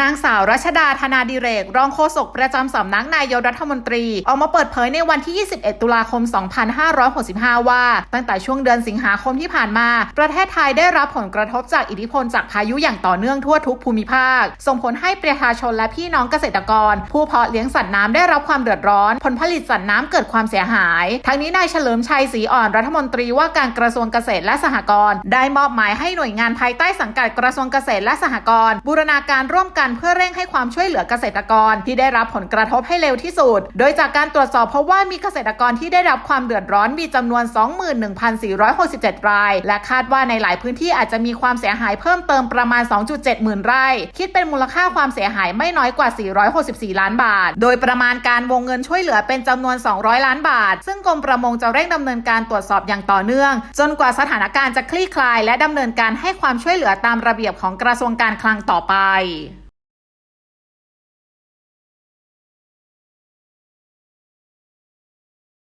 นางสาวรัชดาธนาดิเรก รองโฆษกประจำสำนักนายกรัฐมนตรี ออกมาเปิดเผยในวันที่ 21 ตุลาคม 2565 ว่า ตั้งแต่ช่วงเดือนสิงหาคมที่ผ่านมา ประเทศไทยได้รับผลกระทบจากอิทธิพลจากพายุอย่างต่อเนื่องทั่วทุกภูมิภาค ส่งผลให้ประชาชนและพี่น้องเกษตรกร ผู้เพาะเลี้ยงสัตว์น้ำได้รับความเดือดร้อน ผลผลิตสัตว์น้ำเกิดความเสียหาย ทั้งนี้นายเฉลิมชัยศรีอ่อนรัฐมนตรีว่าการกระทรวงเกษตรและสหกรณ์ได้มอบหมายให้หน่วยงานภายใต้สังกัดกระทรวงเกษตรและสหกรณ์บูรณาการร่วมกันเพื่อเร่งให้ความช่วยเหลือเกษตรกรที่ได้รับผลกระทบให้เร็วที่สุด โดยจากการตรวจสอบพบว่ามีเกษตรกรที่ได้รับความเดือดร้อนมีจำนวน 21,467 ราย และคาดว่าในหลายพื้นที่อาจจะมีความเสียหายเพิ่มเติมประมาณ 2.7 หมื่นไร่ คิดเป็นมูลค่าความเสียหายไม่น้อยกว่า 464 ล้านบาท โดยประมาณการวงเงินช่วยเหลือเป็นจำนวน 200 ล้านบาท ซึ่งกรมประมงจะเร่งดำเนินการตรวจสอบอย่างต่อเนื่อง จนกว่าสถานการณ์จะคลี่คลาย และดำเนินการให้ความช่วยเหลือตามระเบียบของกระทรวงการคลังต่อไป